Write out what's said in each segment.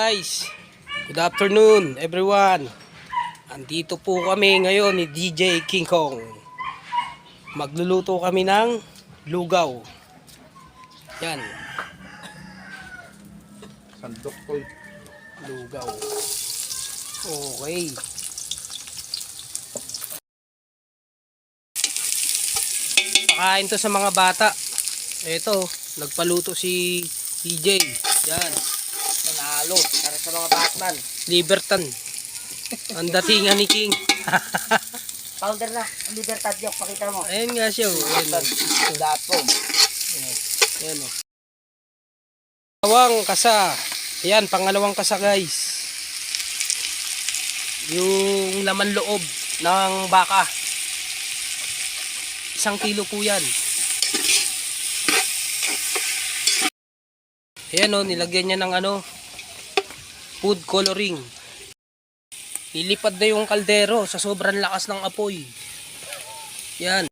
Guys, good afternoon everyone. Andito po kami ngayon ni DJ King Kong. Magluluto kami ng lugaw. Yan, Sandok ko. lugaw. Okay. Pakain to sa mga bata. Ito, nagpaluto si DJ. Yan. Nanalo. Para sa mga Batman. Libertan. Ang datingan ni King. Powder na, libertad yung pakita mo. Ayan nga siya. oh. Ayan, oh. Dato. Ayan, oh. Pangalawang kasa. Ayan, pangalawang kasa guys. Yung laman loob ng baka. Isang kilo po yan. Ayan o, nilagyan niya ng ano, food coloring. Ilipad na yung kaldero sa sobrang lakas ng apoy. Yan.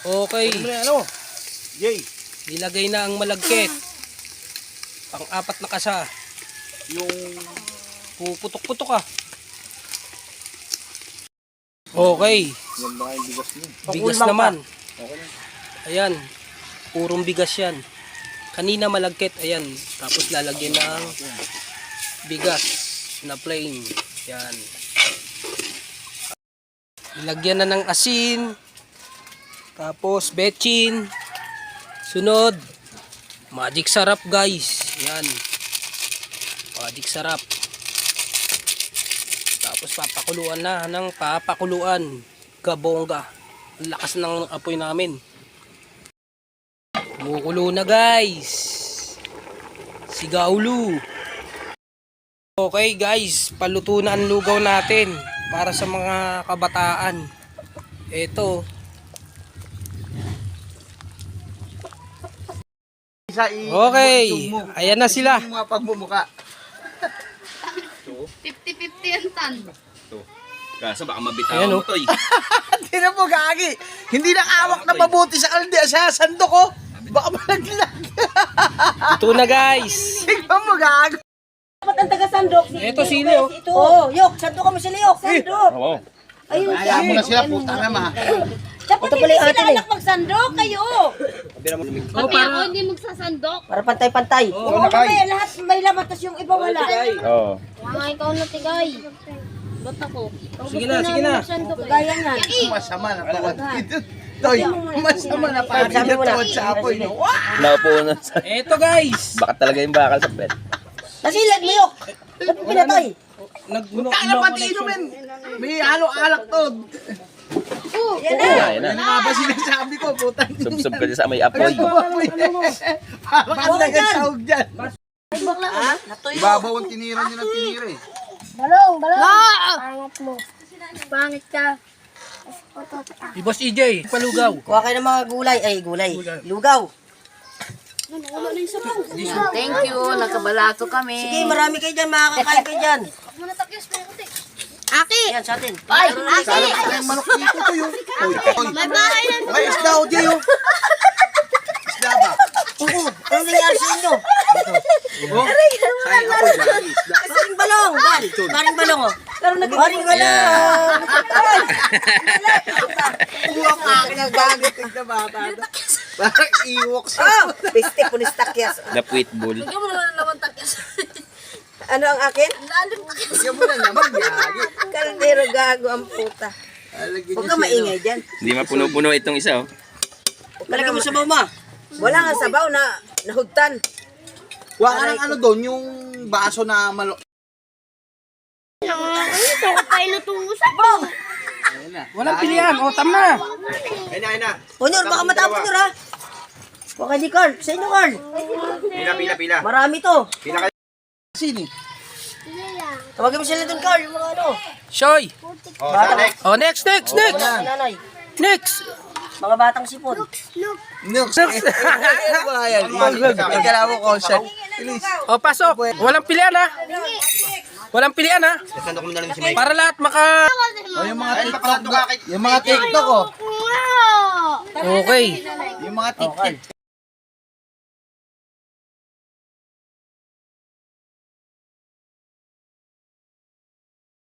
Okay. Ano? Jay. Nilagay na ang malagkit. Pang apat na kasa. Yung... Puputok-putok ah. Okay. Yan ba yung bigas niyo? Bigas naman. Okay. Ayan. Purong bigas yan. Kanina malagkit. Ayan. Tapos lalagyan ng bigas na plain. Yan. Nilagyan na ng asin. Tapos betchin. Sunod. Magic sarap guys. Yan. Magic sarap. Tapos papakuluan na ng papakuluan. Gabongga. Ang lakas ng apoy namin. Kumukulo na guys. Sigaulo. Okay guys, paluto na ang lugaw natin para sa mga kabataan. Ito, Isa i... Okay, ayan na sila. Mga pagmumuka. 50-50 ang tan. Kaso baka Ayan, mabitawan oh. mo to eh. Hindi na po gagi. Hindi na awak na mabuti sa kalde. Sa sandok ko. Baka malaglag. ito na guys. Tingnan mo gago. Dapat ang taga-sandok. Si Ito sili oh. Ito. Oo, yok. Sandok kami sila, yok. Sandok. Oo. Ayun siya. Kaya mo na sila puta na ma. Dapat hindi sila eh. anak magsandok kayo. Oh, Pati ako hindi magsasandok. Para pantay-pantay. Oh, Oo, mamaya lahat may laman, tas yung iba wala. Oo. Mga ikaw na tigay. Ba't ako? Sige na, sige na. eh. Gaya nga. Masama na dito. Toy, masama na pa. Hindi tawad sa apoy. No? Wow! Naupo na sa... Ito guys. Baka talaga yung bakal sa pet. Nasilag mo, yok. Ba't mo pinatay? Nag Ano pati inumin? May halo alak to. Yan na. Ano na. nga ba sinasabi ko? Puta. Subsub ka dyan sa may apoy. Parang ang sahog dyan. Ah, natuyo. Ibabaw ang tinira niyo ng tinira eh. Balong, balong. Pangit mo. Pangit ka. Si Boss EJ, palugaw. Kuha kayo ng mga gulay. Ay, gulay. Lugaw. Thank you, nakabalato kami. Sige, marami kayo dyan. Makakakain kayo dyan. Aki! Yan, sa atin. Ay! Aki! Ang manok dito to yung. May bahay na Ay, isda o diyo. Isda ba? Oo, anong nangyari sa inyo? Oh, ay ako dyan. Isda. Paring balong, bal. Paring balong, oh. Paring balong. Buwak ka akin ang gagit ng bata. Parang iwok siya. Oh, piste punistakya. Na puwit bull. Ano ang akin? Bigyan mo na naman, gagi. Kaldero gago ang puta. Huwag ka maingay dyan. Hindi mapuno-puno itong isa oh. Malagay mo sa mama. Wala nga sabaw na nahugtan. Huwag ka ng ano doon, yung baso na malo... Ko inutusan. Na. Walang pilihan. O, tam na. Ayun na, ayun na. Onyor, baka matapos nyo ha. Kayo di Carl. Sa inyo, Carl. Pila, pila, pila. Marami to. Sini. Tawagin mo sila doon, Carl. Yung mga ano. Shoy. Oh, Bata. next. Oh, next, next, next. Wala, nanay. Next. Mga batang sipon. Next. Ano ba yan? Nagkala mo concept. Please. O, pasok. Walang pilihan ha. Walang pilihan ha. Para lahat maka... O, yung mga TikTok. Yung mga TikTok, oh. Okay. Yung mga TikTok.